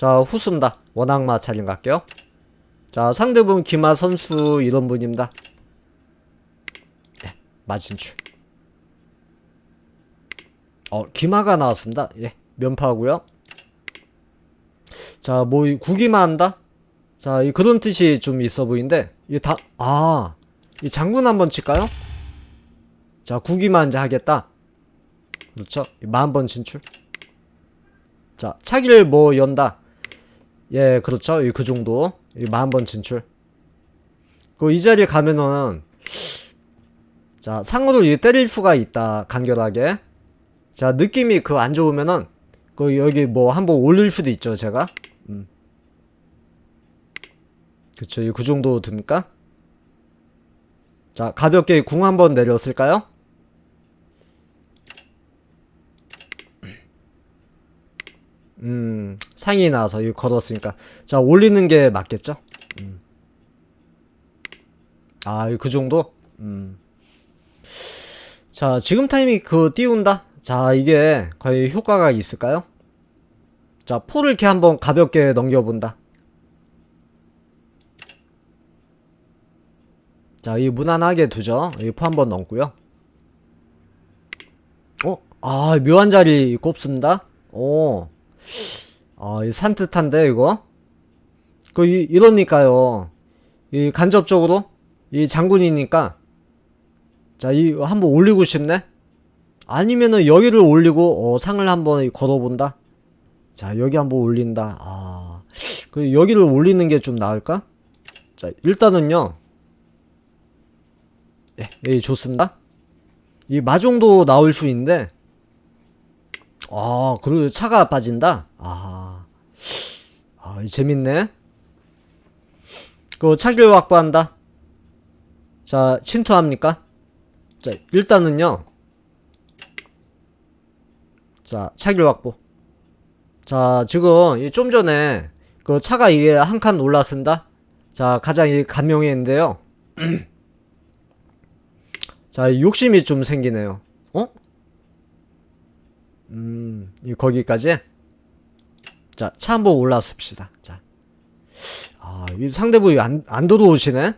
자, 후순다. 원악마 차림 갈게요. 자, 상대분 기마 선수 이런 분입니다. 예, 마진출. 어, 기마가 나왔습니다. 예, 면파고요. 자, 뭐, 이 구기마 한다? 자, 이 그런 뜻이 좀 있어 보이는데, 이 다, 아, 이 장군 한번 칠까요? 자, 구기마 이제 하겠다. 그렇죠. 만번 진출. 자, 차기를 뭐 연다. 예, 그렇죠. 이그 정도. 이 만번 진출. 그 이 자리에 가면은 자, 상으로 이 때릴 수가 있다. 간결하게. 자, 느낌이 그 안 좋으면은 그 여기 뭐 한번 올릴 수도 있죠, 제가. 음. 그쵸, 이그 정도 듭니까? 자, 가볍게 궁 한번 내렸을까요? 음, 상이 나와서 이거 걸었으니까. 자, 올리는 게 맞겠죠? 음. 아, 그 정도? 음. 자, 지금 타이밍 그 띄운다? 자, 이게 거의 효과가 있을까요? 자, 포를 이렇게 한번 가볍게 넘겨본다. 자, 이 무난하게 두죠. 이포 한번 넘고요. 어? 아, 묘한 자리 꼽습니다. 오. 아, 이 산뜻한데, 이거? 그, 이, 이러니까요. 이 간접적으로, 이 장군이니까, 자, 이, 한번 올리고 싶네? 아니면은 여기를 올리고, 어, 상을 한번 걸어본다? 자, 여기 한번 올린다. 아, 그, 여기를 올리는 게 좀 나을까? 자, 일단은요. 예, 예, 좋습니다. 이 마종도 나올 수 있는데, 아, 그리고 차가 빠진다? 아, 아, 이 재밌네. 그 차기를 확보한다. 자, 침투합니까? 자, 일단은요. 자, 차기를 확보. 자, 지금 이좀 전에 그 차가 이게 한 칸 올라선다. 자, 가장 이 감명했는데요. 자, 이 욕심이 좀 생기네요. 어? 음, 이 거기까지? 자, 차 한번 올라섭시다. 자. 아, 이 상대부 안, 안 들어오시네?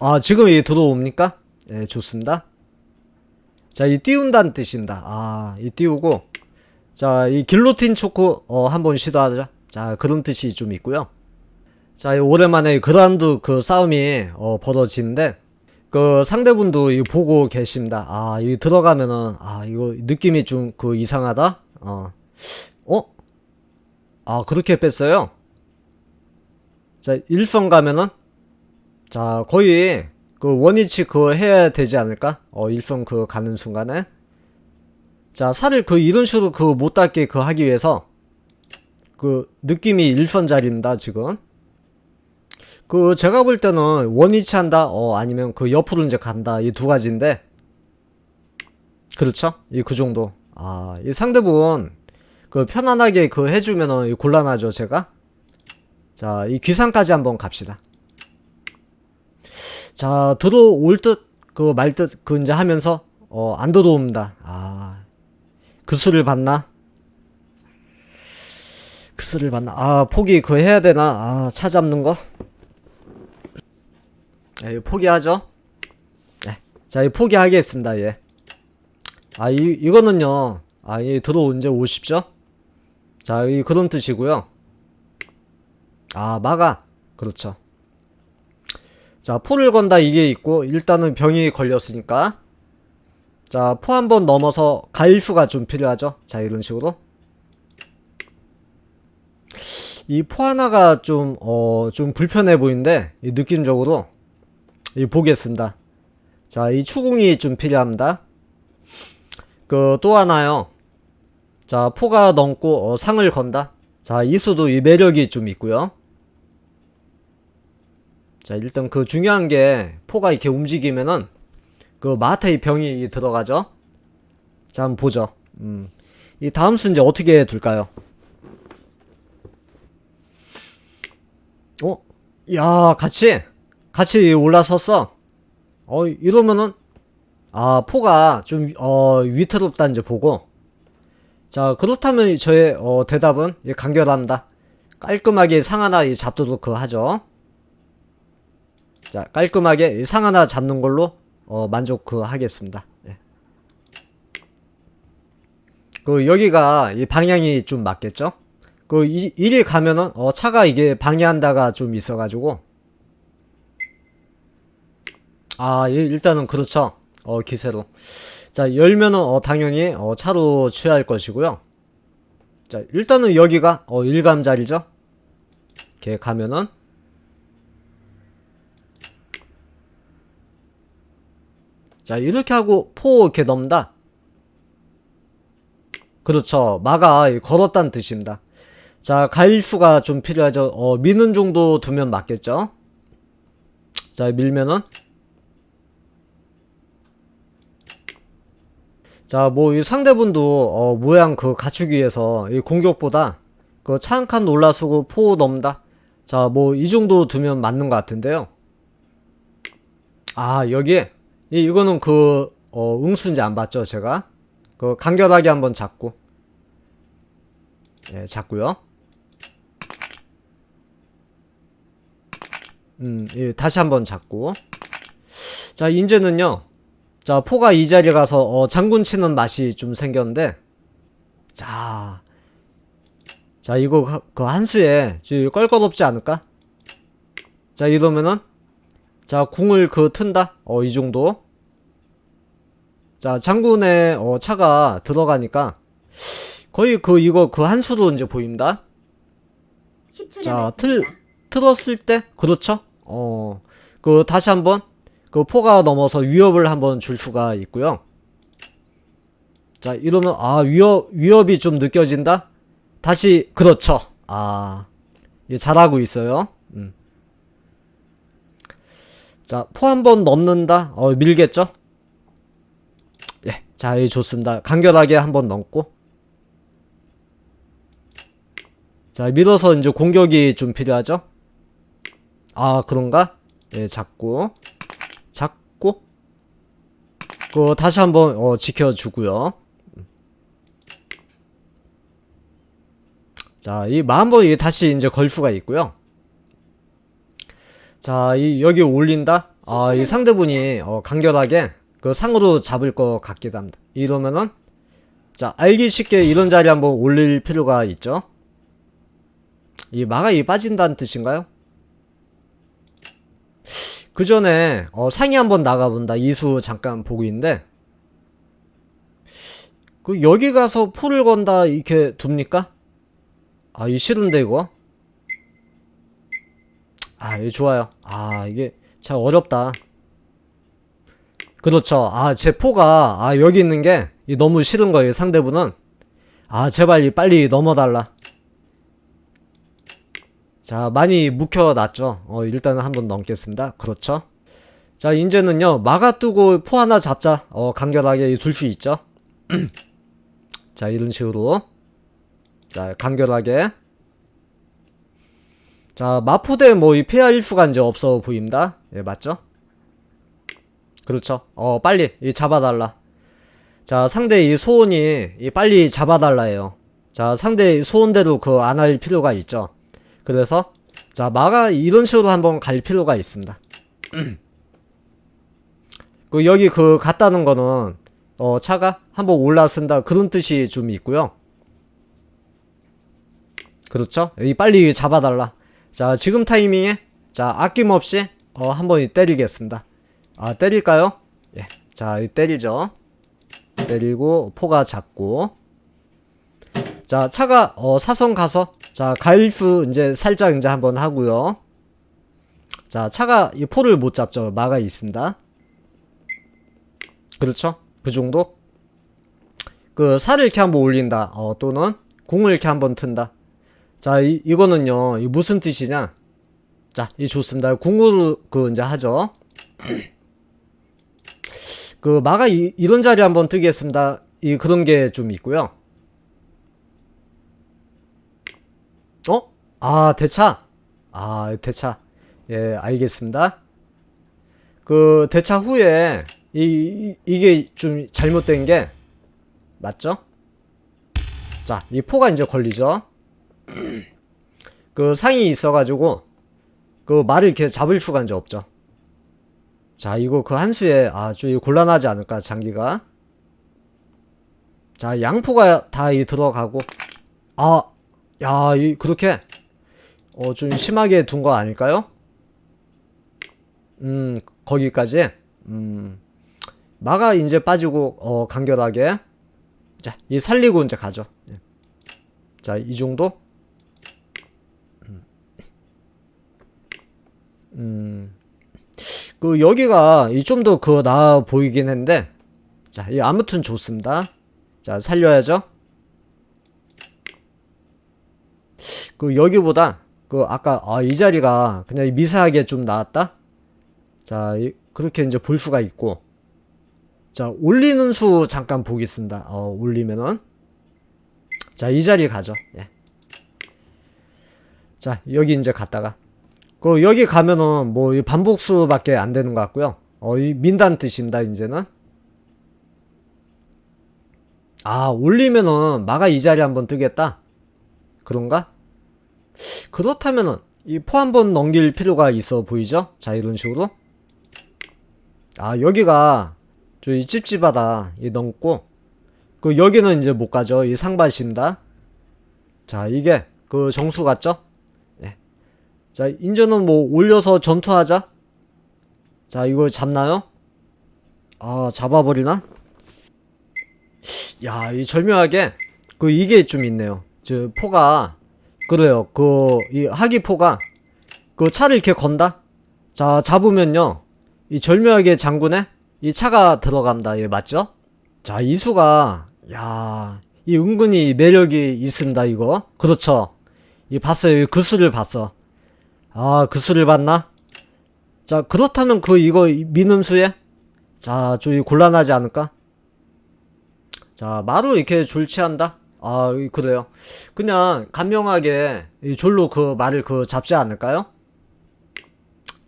아, 지금 이 들어옵니까? 예, 좋습니다. 자, 이 띄운다는 뜻입니다. 아, 이 띄우고. 자, 이 길로틴 초코, 어, 한번 시도하자. 자, 그런 뜻이 좀 있고요. 자, 이 오랜만에 그라운드 그 싸움이, 어, 벌어지는데, 그 상대분도 이 보고 계십니다. 아, 이 들어가면은 아, 이거 느낌이 좀 그 이상하다. 어. 어? 아, 그렇게 뺐어요. 자, 일선 가면은 자, 거의 그 원위치 그거 해야 되지 않을까? 어, 일선 그 가는 순간에 자, 살을 그 이런 식으로 그 못 닿게 그 하기 위해서 그 느낌이 일선 자리입니다, 지금. 그 제가 볼 때는 원위치 한다 어 아니면 그 옆으로 이제 간다 이 두 가지인데. 그렇죠? 이 그 정도. 아 이 상대분 그 편안하게 그 해주면은 이 곤란하죠 제가. 자 이 귀상까지 한번 갑시다. 자 들어올 듯 그 말듯그 이제 하면서 어 안 들어옵니다. 아 그 수를 받나? 그 수를 받나? 아 포기 그거 해야 되나? 아 차 잡는 거 네, 이거 포기하죠. 네. 자, 이 포기하겠습니다, 예. 아, 이, 이거는요. 아, 이 들어온 지 오십시오. 자, 이 그런 뜻이고요. 아, 막아. 그렇죠. 자, 포를 건다 이게 있고, 일단은 병이 걸렸으니까. 자, 포 한 번 넘어서 갈 수가 좀 필요하죠. 자, 이런 식으로. 이 포 하나가 좀, 어, 좀 불편해 보이는데, 이 느낌적으로. 이 보겠습니다. 자, 이 추궁이 좀 필요합니다. 그 또 하나요. 자, 포가 넘고 어, 상을 건다. 자, 이수도 이 매력이 좀 있고요. 자, 일단 그 중요한 게 포가 이렇게 움직이면은 그 마타의 병이 들어가죠. 자, 한번 보죠. 음. 이 다음 순제 어떻게 둘까요? 어? 야, 같이 같이 올라섰어. 어, 이러면은, 아, 포가 좀, 어, 위태롭다 이제 보고. 자, 그렇다면 저의 어, 대답은 예, 간결합니다. 깔끔하게 상 하나 이 잡도록 그 하죠. 자, 깔끔하게 이상 하나 잡는 걸로 어, 만족 그 하겠습니다. 예. 그 여기가 이 방향이 좀 맞겠죠? 그 이, 이리 가면은 어, 차가 이게 방해한다가 좀 있어가지고 아 예, 일단은 그렇죠. 어 기세로 자 열면은 어 당연히 어 차로 취할 것이고요. 자 일단은 여기가 어 일감 자리죠. 이렇게 가면은 자 이렇게 하고 포 이렇게 넘다. 그렇죠. 마가 이 걸었다는 뜻입니다. 자, 가일수가 좀 필요하죠. 어, 미는 정도 두면 맞겠죠? 자, 밀면은. 자, 뭐, 이 상대분도, 어, 모양 그 갖추기 위해서, 이 공격보다, 그 차한칸 올라서고 포 넘다. 자, 뭐, 이 정도 두면 맞는 것 같은데요. 아, 여기에, 이, 이거는 그, 어, 응수인지 안 봤죠, 제가? 그, 간결하게 한번 잡고. 예, 잡고요. 음, 예, 다시 한번 잡고. 자, 이제는요. 자, 포가 이 자리에 가서 어, 장군 치는 맛이 좀 생겼는데. 자. 자, 이거 그- 그 한수에 좀 껄껄없지 않을까? 자, 이러면은 자, 궁을 그 튼다. 어, 이 정도. 자, 장군의 어, 차가 들어가니까 거의 그 이거 그 한수로 이제 보입니다. 10초 자, 남았습니다. 틀 틀었을 때 그렇죠. 어, 그 다시 한번 그 포가 넘어서 위협을 한번 줄 수가 있고요. 자, 이러면 아 위협 위협이 좀 느껴진다. 다시 그렇죠. 아, 예, 잘하고 있어요. 음. 자, 포 한 번 넘는다. 어, 밀겠죠? 예, 자, 예, 좋습니다. 간결하게 한 번 넘고. 자, 밀어서 이제 공격이 좀 필요하죠? 아, 그런가? 예. 잡고. 그, 다시 한번, 어, 지켜주고요. 자, 이 마한번 이 다시 이제 걸 수가 있고요. 자, 이, 여기 올린다? 아, 이 상대분이, 어, 간결하게, 그 상으로 잡을 것 같기도 합니다. 이러면은, 자, 알기 쉽게 이런 자리 한번 올릴 필요가 있죠? 이 마가 이 빠진다는 뜻인가요? 그 전에 어, 상위 한번 나가본다. 이수 잠깐 보고 있는데 그 여기 가서 포를 건다. 이렇게 둡니까? 아 이 싫은데 이거? 아 이거 좋아요. 아 이게 참 어렵다. 그렇죠. 아 제 포가 아 여기 있는 게이 너무 싫은 거예요 상대분은. 아 제발 이 빨리 넘어달라 자, 많이 묵혀놨죠? 어, 일단은 한 번 넘겠습니다. 그렇죠? 자, 이제는요, 막아 뜨고 포 하나 잡자. 어, 간결하게 둘 수 있죠? 자, 이런 식으로. 자, 간결하게. 자, 마포대 뭐, 이 피할 수가 이제 없어 보입니다. 예, 맞죠? 그렇죠. 어, 빨리, 이 잡아달라. 자, 상대 이 소원이, 이 빨리 잡아달라 해요. 자, 상대 소원대로 그 안 할 필요가 있죠. 그래서 자 마가 이런 식으로 한번 갈 필요가 있습니다. 그 여기 그 갔다는 거는 어 차가 한번 올라선다 그런 뜻이 좀 있고요. 그렇죠? 이 빨리 잡아달라. 자 지금 타이밍에 자 아낌없이 어 한번 때리겠습니다. 아 때릴까요? 예. 자이 때리죠. 때리고 포가 잡고 자 차가 어 사선 가서 자, 가일수 이제 살짝 이제 한번 하고요. 자, 차가 이 포를 못 잡죠. 마가 있습니다. 그렇죠? 그 정도? 그 살을 이렇게 한번 올린다. 어, 또는 궁을 이렇게 한번 튼다. 자, 이, 이거는요. 이 무슨 뜻이냐? 자, 이 좋습니다. 궁으로 그 이제 하죠. 그 마가 이, 이런 자리 한번 뜨겠습니다. 이 그런 게 좀 있고요. 어? 아, 대차. 아, 대차. 예, 알겠습니다. 그, 대차 후에, 이, 이, 이 게 좀 잘못된 게, 맞죠? 자, 이 포가 이제 걸리죠. 그 상이 있어가지고 그 말을 이렇게 잡을 수가 이제 없죠. 자, 이거 그 한수에 아주 곤란하지 않을까 장기가. 자, 양포가 다 이 들어가고 아, 야, 이 그렇게 어 좀 심하게 둔 거 아닐까요? 음, 거기까지. 음. 마가 이제 빠지고 어 간결하게 자, 이 살리고 이제 가죠. 예. 자, 이 정도? 음. 그 여기가 좀 더 그 나아 보이긴 했는데 자, 이 아무튼 좋습니다. 자, 살려야죠. 그 여기보다 그 아까 아, 이 자리가 그냥 미세하게 좀 나왔다. 자, 이, 그렇게 이제 볼 수가 있고 자, 올리는 수 잠깐 보겠습니다. 어, 올리면은. 자, 이 자리 가죠. 예. 자, 여기 이제 갔다가. 그, 여기 가면은 뭐, 이 반복수밖에 안 되는 것 같고요. 어, 이 민단 뜻입니다, 이제는. 아, 올리면은 마가 이 자리 한번 뜨겠다. 그런가? 그렇다면은, 이 포 한 번 넘길 필요가 있어 보이죠? 자, 이런 식으로. 아, 여기가 저이 찝찝하다. 이 넘고. 그 여기는 이제 못 가죠. 이 상반입니다. 자 이게 그 정수 같죠? 예. 자 이제는 뭐 올려서 전투하자. 자 이거 잡나요? 아 잡아버리나? 야 이 절묘하게 그 이게 좀 있네요. 저 포가 그래요 그 이 하기포가 그 차를 이렇게 건다 자 잡으면요 이 절묘하게 장군에 이 차가 들어간다. 예, 맞죠? 자, 이수가, 야, 이 은근히 매력이 있습니다, 이거. 그렇죠. 이 봤어요. 이 그수를 봤어. 아, 그수를 봤나? 자, 그렇다면 그, 이거, 미는 수에? 자, 좀 곤란하지 않을까? 자, 마루 이렇게 졸치한다? 아, 이- 그래요. 그냥, 간명하게, 이 졸로 그 말을 그 잡지 않을까요?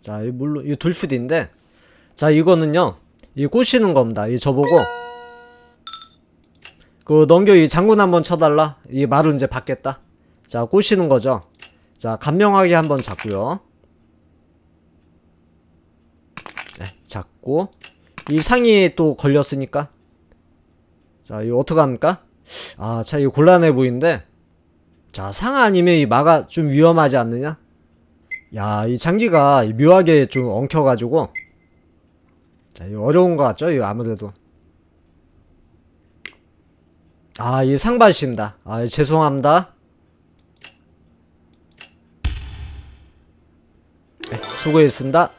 자, 이 물론, 이 둘수인데, 자, 이거는요, 이 꼬시는 겁니다. 이 저보고 그 넘겨 이 장군 한번 쳐달라. 이 말을 이제 받겠다. 자 꼬시는 거죠. 자 간명하게 한번 잡고요. 네, 잡고 이 상이 또 걸렸으니까 자 이거 어떡 합니까? 아참 이거 곤란해 보이는데 자상 아니면 이 마가 좀 위험하지 않느냐? 야 이 장기가 묘하게 좀 엉켜가지고 자, 이거 어려운 것 같죠? 이거 아무래도. 아, 이 상반입니다. 아, 죄송합니다. 네, 수고했습니다.